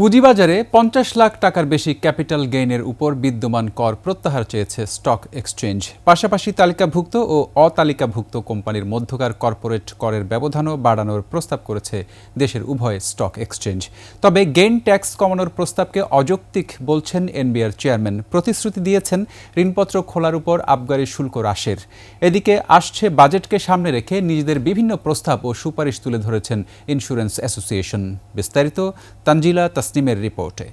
পুঁজিবাজারে পঞ্চাশ লাখ টাকার বেশি ক্যাপিটাল গেইনের উপর বিদ্যমান কর প্রত্যাহার চেয়েছে স্টক এক্সচেঞ্জ। পাশাপাশি তালিকাভুক্ত ও অতালিকাভুক্ত কোম্পানির মধ্যকার কর্পোরেট করের ব্যবধানও বাড়ানোর প্রস্তাব করেছে দেশের উভয় স্টক এক্সচেঞ্জ। তবে গেইন ট্যাক্স কমানোর প্রস্তাবকে অযৌক্তিক বলছেন এনবিআর চেয়ারম্যান। প্রতিশ্রুতি দিয়েছেন ঋণপত্র খোলার উপর আবগারি শুল্ক হ্রাসের। এদিকে আসছে বাজেটকে সামনে রেখে নিজেদের বিভিন্ন প্রস্তাব ও সুপারিশ তুলে ধরেছেন ইন্স্যুরেন্স অ্যাসোসিয়েশন। বিস্তারিত তানজিলা তাসনিমের রিপোর্টে।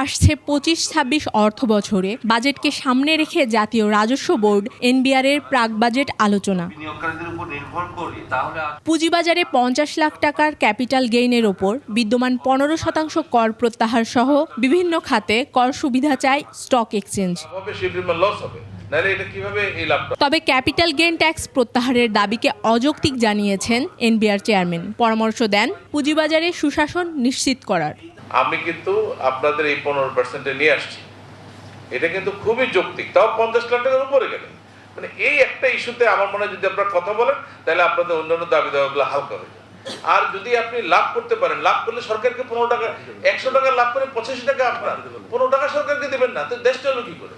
আসছে পঁচিশ ছাব্বিশ অর্থ বছরে বাজেটকে সামনে রেখে জাতীয় রাজস্ব বোর্ড এনবিআর এর প্রাক বাজেট আলোচনা। বিনিয়োগকারীদের উপর নির্ভর করি তাহলে আর পুঁজিবাজারে পঞ্চাশ লাখ টাকার ক্যাপিটাল গেইনের ওপর বিদ্যমান পনেরো শতাংশ কর প্রত্যাহার সহ বিভিন্ন খাতে কর সুবিধা চায় স্টক এক্সচেঞ্জ। নাহলে এটা কীভাবে এই লাভটা তবে ক্যাপিটাল গেইন ট্যাক্স প্রত্যাহারের দাবিকে অযৌক্তিক জানিয়েছেন এনবিআর চেয়ারম্যান। পরামর্শ দেন পুঁজিবাজারে সুশাসন নিশ্চিত করার। আমি কিন্তু আপনাদের এই পনেরো পার্সেন্টে নিয়ে আসছি। এটা কিন্তু খুবই যৌক্তিক। তাও পঞ্চাশ লাখ টাকার উপরে গেলে। মানে এই একটা ইস্যুতে আমার মনে হয় যদি আপনারা কথা বলেন তাহলে আপনাদের অন্যান্য দাবি দাবাগুলো হালকা হয়ে যাবে। আর যদি আপনি লাভ করতে পারেন লাভ করলে সরকারকে পনেরো টাকা একশো টাকা লাভ করে পঁচাশি টাকা আপনার। পনেরো টাকা সরকারকে দেবেন না তো দেশ চলবে কি করে?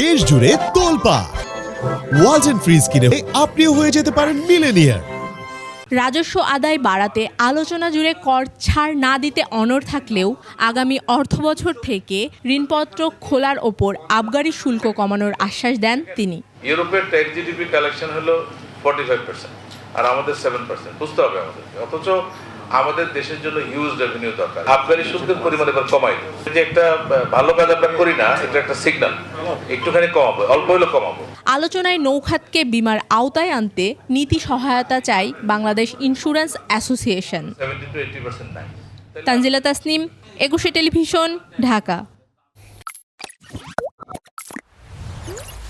দেশ জুড়ে তোলপা ওয়ালটন ফ্রিজ কিনে আপনিও হয়ে যেতে পারেন মিলেনিয়ার রাজস্ব আদায় বাড়াতে আলোচনা জুড়ে কর ছাড় না দিতে অনড় থাকলেও আগামী অর্থবছর থেকে ঋণপত্র খোলার ওপর আবগারি শুল্ক কমানোর আশ্বাস দেন তিনি। ইউরোপের ট্যাক্স জিডিপি কালেকশন হলো ফর্টি ফাইভ পার্সেন্ট আর আমাদের সেভেন পার্সেন্ট বুঝতে হবে আমাদেরকে। অথচ আমাদের দেশের জন্য হিউজ রেভিনিউ দরকার। আবগারি শুল্কের পরিমাণ এবার কমাই যে একটা ভালো কাজ আমরা করি না এটা একটা সিগন্যাল একটুখানি কমাবো অল্প হলেও কমাবো। আলোচনায় নৌখাতকে বিমার আওতায় আনতে নীতি সহায়তা চাই Bangladesh insurance association. Tanzila Tasnim Ekushey television Dhaka.